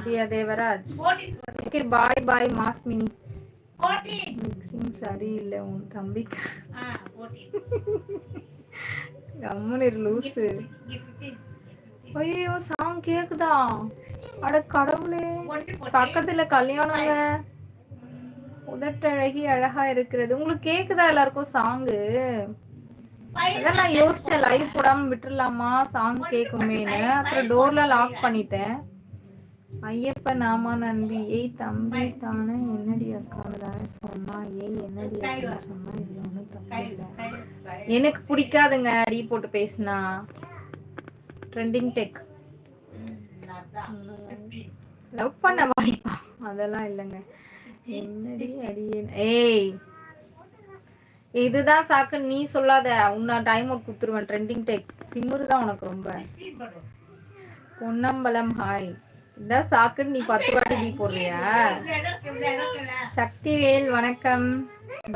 அப்படியா Devaraj? Okay bye bye mass mini mixing சரியில்லை உன் தம்பிக்கு. கம்முனு லூசு. ஐயோ சாங் கேக்குதா? அட கடவுளே. பக்கத்துல கல்யாணங்க. உதட்டழகி அழகா இருக்கிறது. உங்களுக்கு கேக்குதா எல்லாருக்கும் சாங்கு அதான் நான் யோசிச்சேன் லைவ் போடாம விட்டுறலாமா? சாங் கேக்குமேன்னு. அப்புறம் டோர்ல லாக் பண்ணிட்டேன். ஐயப்ப நாமா நம்பி ஏய் தம்பி தானே என்னடி அக்கான்னு சொன்னா ஏய் என்னடி அக்கான்னு சொன்னா இது ஒண்ணும் தப்பு இல்லை. எனக்கு பிடிக்காதுங்க அடி போட்டு பேசினா. ட்ரெண்டிங் டெக் லவ் பண்ண வாய்ப்பா. அதெல்லாம் இல்லைங்க. என்னடி அடி ஏய். இதுதான் சாக்கு நீ சொல்லாத. உன்னை டைம் அவுட் குத்துருவேன் ட்ரெண்டிங் டெக் திமுரு தான் உனக்கு ரொம்ப. பொன்னம்பலம் ஹாய் என்ன சாக்குன்னு நீ பத்து வாட்டி நீ போடுறியா? சக்திவேல் வணக்கம்.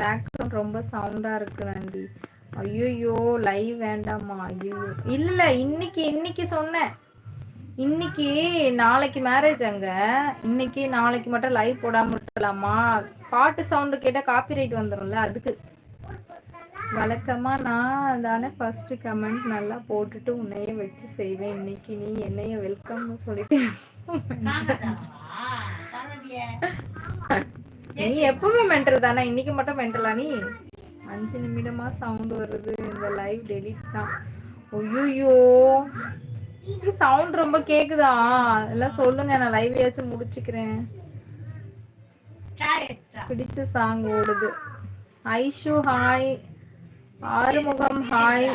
பேக்ரவுண்ட் ரொம்ப சவுண்டா இருக்கு நன்றி ஐயோ லைவ் வேண்டாமா? ஐயோ இல்ல இன்னைக்கு இன்னைக்கு சொன்னேன். இன்னைக்கு நாளைக்கு மேரேஜ் அங்க. இன்னைக்கு நாளைக்கு மட்டும் லைவ் போடாம விட்டுலாமா பாட்டு சவுண்டு கேட்டா காப்பி ரைட் வந்துரும்ல அதுக்கு. வழக்கமா நான் தானே ஃபர்ஸ்ட் கமெண்ட் நல்லா போட்டுட்டு உன்னைய வச்சு செய்வேன். இன்னைக்கு நீ என்னைய வெல்கம்னு சொல்லிட்டு நீ எப்பவுமே மென்டல் தானே? இன்னைக்கு மட்டும் மென்டலா நீ? அஞ்சு நிமிடமா சவுண்ட் வருது. இந்த லைவ் டெலிட் தான். ஐயோ சவுண்ட் ரொம்ப கேக்குதா? எல்லாம் சொல்லுங்க. நான் லைவ் ஏச்சும் முடிச்சுக்கிறேன். பிடிச்ச சாங் ஓடுது. ஐஷு ஹாய் ஆறுமுகம் ஹாய்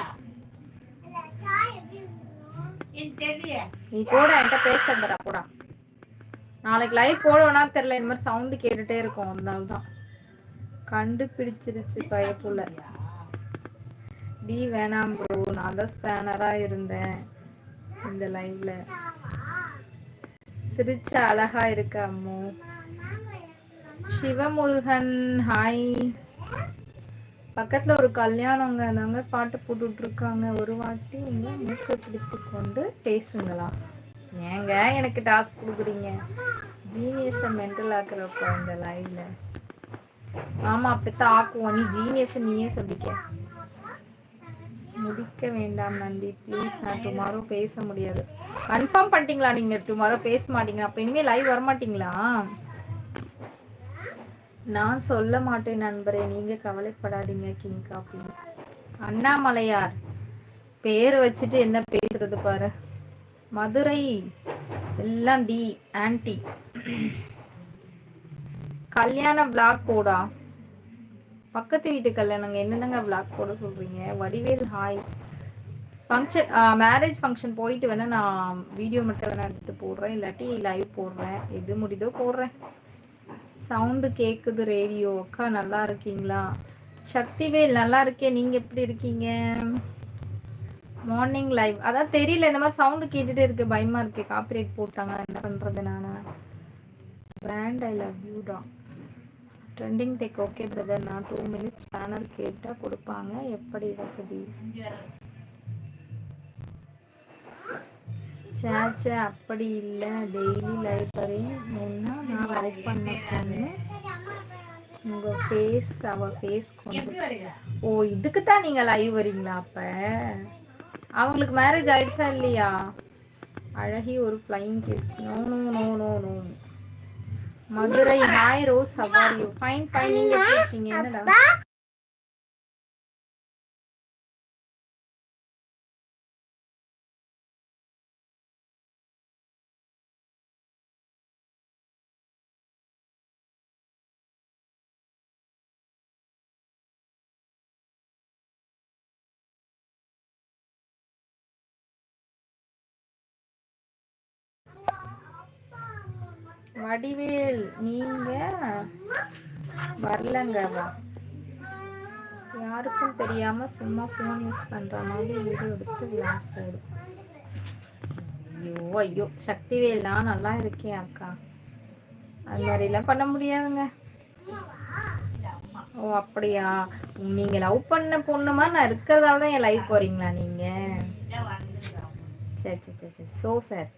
நீ கூட என்கிட்ட பேசுறா கூட நாளைக்கு லைவ் போடுவோனா தெரியல இந்த மாதிரி சவுண்டு கேட்டுட்டே இருக்கும் அதனால தான். கண்டுபிடிச்சிருச்சு பயப்புல டி வேணாம் ப்ரோ நான் தான் ஸ்பேனரா இருந்தேன் இந்த லைவ்ல சிரிச்ச அழகா இருக்க அம்மு. சிவமுருகன் ஹாய் பக்கத்துல ஒரு கல்யாணங்க நாங்க பாட்டு போட்டுட்டு இருக்காங்க ஒரு வாட்டி உங்க மூக்க பிடித்து கொண்டு பேசுங்களா ஏங்க எனக்கு டாஸ்க் கொடுக்குறீங்க? ஜீனியஸை மென்டல் ஆக்குறப்ப இந்த லைன்ல ஆமா அப்படித்தான் ஆக்குவோம். நீ ஜீனியஸ் நீயே சொல்லிக்க. முடிக்க வேண்டாம் நந்தி. ப்ளீஸ் நான் டுமாரோ பேச முடியாது. கன்ஃபார்ம் பண்ணிட்டீங்களா நீங்க? டுமாரோ பேச மாட்டீங்களா? அப்ப இனிமே லைவ் வர மாட்டீங்களா நான் சொல்ல மாட்டேன் நண்பரே நீங்க கவலைப்படாதீங்க கிங் காப்பி அண்ணாமலையார் பேர் வச்சுட்டு என்ன பேசுறது பாரு. மதுரை எல்லாம் டி ஆன்டி கல்யாண பிளாக் போடா. பக்கத்து வீட்டு கல்யாணங்க என்னென்னங்க பிளாக் போட சொல்றீங்க? Vadivel hi function marriage function போயிட்டு வேணா நான் வீடியோ மட்டும் வேணா எடுத்து போடுறேன். இல்லாட்டி லைவ் போடுறேன். எது முடியுதோ போடுறேன். சவுண்டு கேட்குது ரேடியோ. அக்கா நல்லா இருக்கீங்களா? சக்திவேல் நல்லா இருக்கேன் நீங்கள் எப்படி இருக்கீங்க? மார்னிங் லைவ் அதான் தெரியல இந்த மாதிரி சவுண்டு கேட்டுட்டே இருக்கு. பயமாக இருக்கு. காப்பிரைட் போட்டாங்க. என்ன பண்ணுறது நான்? பிராண்ட் ஐ லவ் யூ டா ட்ரெண்டிங் டெக் ஓகே பிரதர் நான் டூ மினிட்ஸ் பேனர் கேட்டால் கொடுப்பாங்க. எப்படி வசதி? சேச்சே அப்படி இல்லை. டெய்லி லைப்ரரி என்ன நான் லைக் பண்ண பொண்ணு. உங்க ஃபேஸ் அவ ஃபேஸ் கொஞ்சம் ஓ இதுக்கு தான் நீங்க லைவ் வரீங்களா அப்ப? அவங்களுக்கு மேரேஜ் ஆயிடுச்சா இல்லையா? அழகி ஒரு flying kiss no no no no no Madurai hi rose how are you fine fine நீங்க எப்படி இருக்கீங்க என்னடா? வடிவேல் நீங்க? வரலங்க யாருக்கும் தெரியாம சும்மா ஃபோன் யூஸ் பண்ற மாதிரி வீடியோ எடுத்து vlog ஐயோ ஐயோ. சக்திவேல் நான் நல்லா இருக்கேன் அக்கா. அது மாதிரிலாம் பண்ண முடியாதுங்க. ஓ அப்படியா? நீங்க லவ் பண்ண பொண்ணுமா நான் இருக்கிறதால தான் என் லைஃப் போறீங்களா நீங்க? சரி சரி சரி சரி. So sir